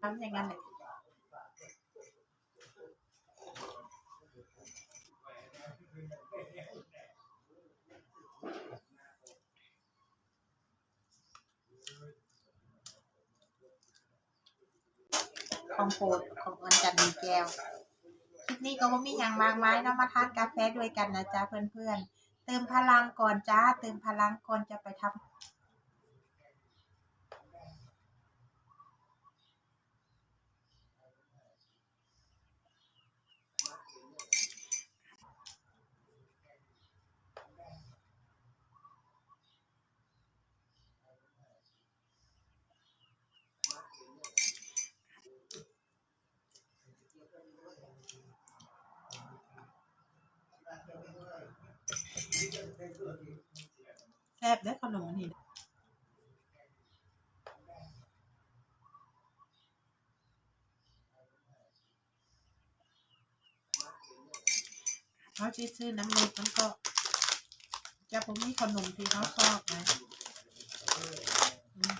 ทำอย่างนั้นเลยของโปรดของวันจันมีแก้ว คลิปนี้ก็บ่มีอย่างมากมายเนาะมาทานกาแฟด้วยกันนะจ๊ะเพื่อนๆ เติมพลังก่อนจ้า เติมพลังก่อนจะไปทำ แซ่บเด้ขนมนี่เขาชื่อซื้อน้ำเล็กมันก็ จะผมมีขนมที่เขาชอบนะอืม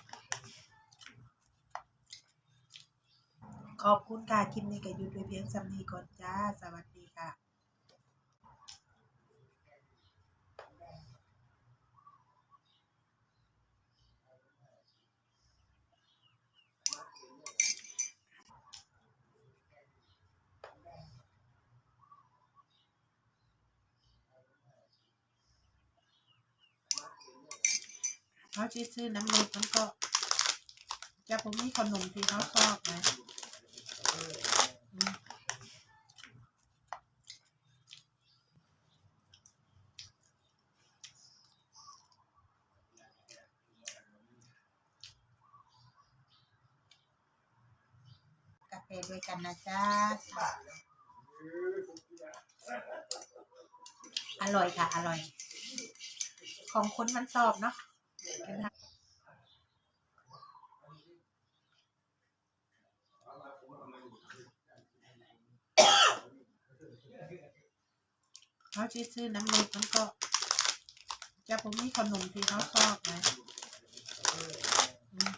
ขอบคุณค่ะคลิปนี้ก็อยู่ด้วยเพียงสำนีก่อนจ้า สวัสดีค่ะ เขาชื่อซื้อน้ำเล็กมันก็ จะผมมีขนมที่เขาชอบนะอืมกาแฟด้วยกันนะจ๊ะ อร่อยค่ะ อร่อย ของคนมันชอบเนาะ เขาชื่อซื้อน้ำเล็กมันก็จะผมมีขนมที่เขาชอบนะอืม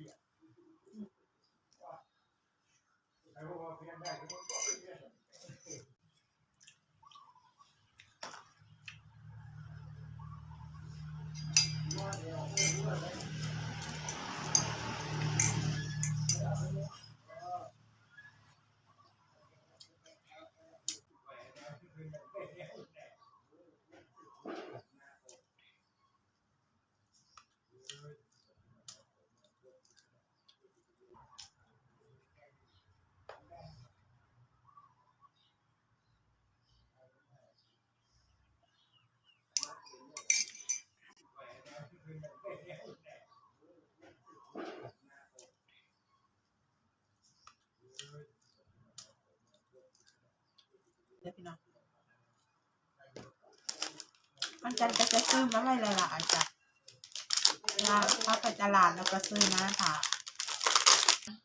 เดี๋ จันก็จะซื้อมาไว้หลายๆจ้ะเวลาเขาไปตลาดแล้วก็ซื้อนะค่ะ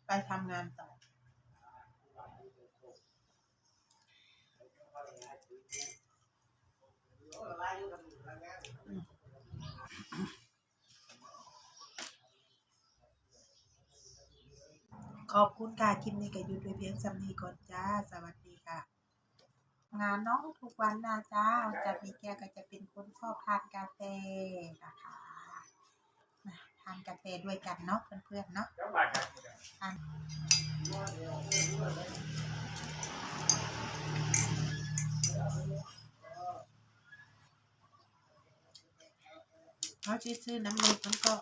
ไปทำงานต่อขอบคุณค่ะคลิปนี้ก็อยู่ด้วยเพียงสำนีก่อนจ้า สวัสดีค่ะ งานน้องทุกวันนะจ้าจะมีแกก็จะเป็นคนชอบทานกาแฟนะคะมาทานกาแฟด้วยกันเนาะเพื่อนๆเนาะทานเขาชื่อซื้อน้ำเล็กมันก็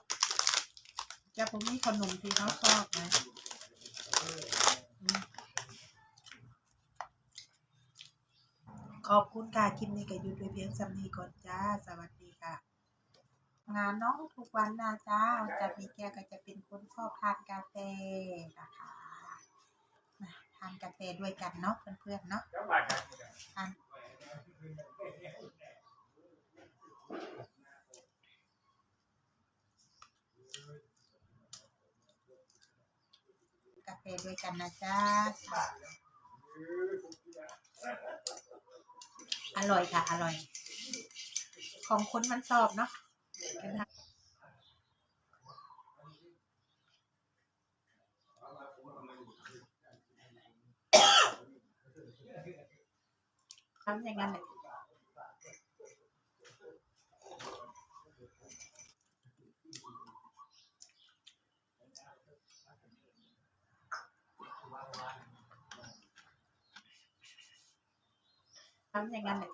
จะผมมีขนมที่เขาชอบนะ ขอบคุณค่ะ คลิปนี้ก็อยูด้วยเพียงสำนีก่อนจ้า สวัสดีค่ะ งานน้องทุกวันนะจ้าจะมีแกก็จะเป็นคนชอบทานกาแฟนะคะทานกาแฟด้วยกันเนาะเพื่อนๆเนาะกาแฟด้วยกันนะจ๊ะ อร่อยค่ะ อร่อย ของคนมันชอบเนาะทำอย่างนั้นเลย ทำอย่างนั้นเลย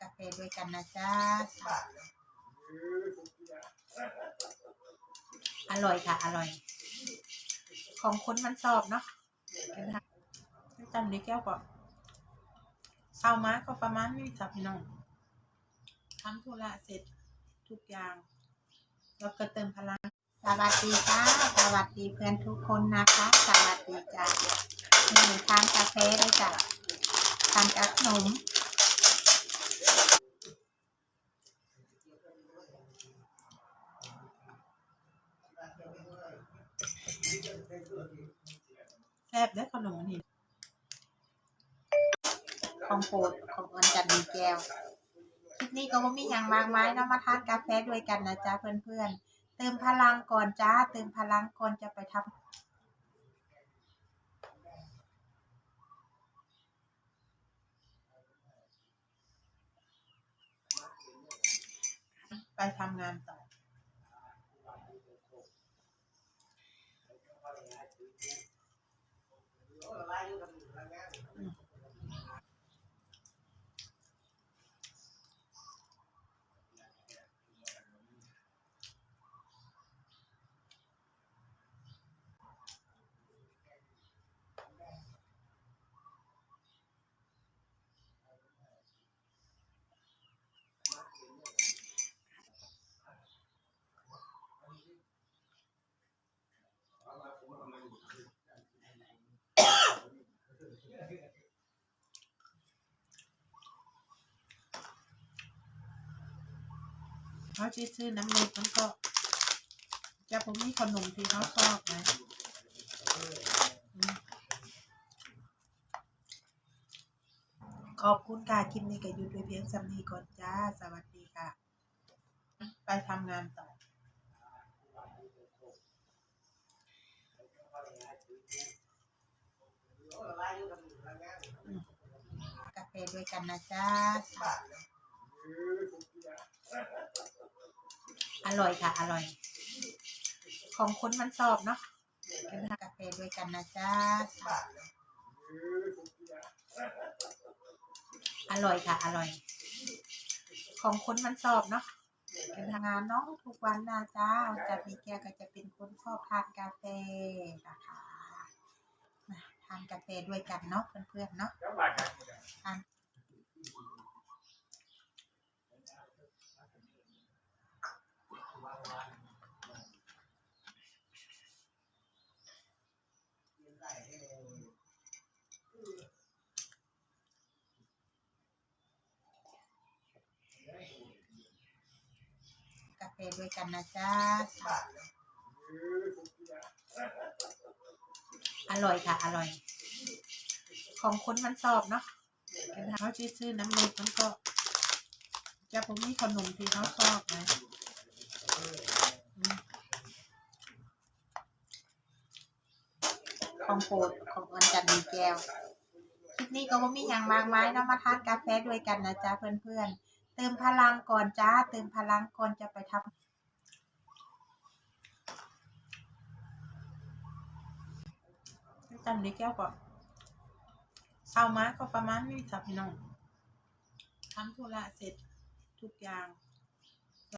กาแฟด้วยกันนะจ๊ะ อร่อยค่ะ อร่อย ของคนมันชอบเนาะจำนี้แก้วก่อน เอามาก็ประมาณนี้จ้ะพี่น้องทำธุระเสร็จทุกอย่างแล้วก็เติมพลัง สวัสดีค่ะสวัสดีเพื่อนทุกคนนะคะ สวัสดีจ้ะนี่ทานกาแฟด้วยจ้ะทานกับขนมแซ่บได้ขนมนนี้ ของโปรดของเอันจันดีแก้ว คลิปนี้ก็ว่มีอย่างมากมายเนาะมาทานกาแฟด้วยกันนะจ๊ะเพื่อนๆ เติมพลังก่อนจ้า เติมพลังก่อนจะไปทำไปทำงานต่อ เขาจะซื้อน้ำเล็กมันก็ จะผมมีขนมที่เขาชอบนะอืมขอบคุณค่ะคลิปนี้ก็หยุดไปเพียงสำนีก่อนจ้า สวัสดีค่ะ ไปทำงานต่อ กาแฟด้วยกันนะจ๊ะ อร่อยค่ะ อร่อย ของคนมันชอบเนาะกาแฟด้วยกันนะจ๊ะ อร่อยค่ะ อร่อย ของคนมันชอบเนาะเป็นทางานเนาะทุกวันนะจ้าจะมีแกก็จะเป็นคนชอบทานกาแฟนะคะาทานกาแฟด้วยกันเนาะเพื่อนๆเนาะทานกาแฟด้วยกันนะจ๊ะ อร่อยค่ะ อร่อย ของคนมันชอบเนาะเขาจะซื้อน้ำเล็กมันก็ จะผมมีขนมที่เขาชอบนะของโปรดของอันจันดีแก้วคลิปนี้ก็ว่ามีอย่างมากมายเนาะมาทานกาแฟด้วยกันนะจ๊ะเพื่อนๆเติมพลังก่อนจ้าเติมพลังก่อนจะไปทำ จำนี้แก้วก่อนเอามาก็ประมาณนี้จ้ะพี่น้องทำธุระเสร็จทุกอย่าง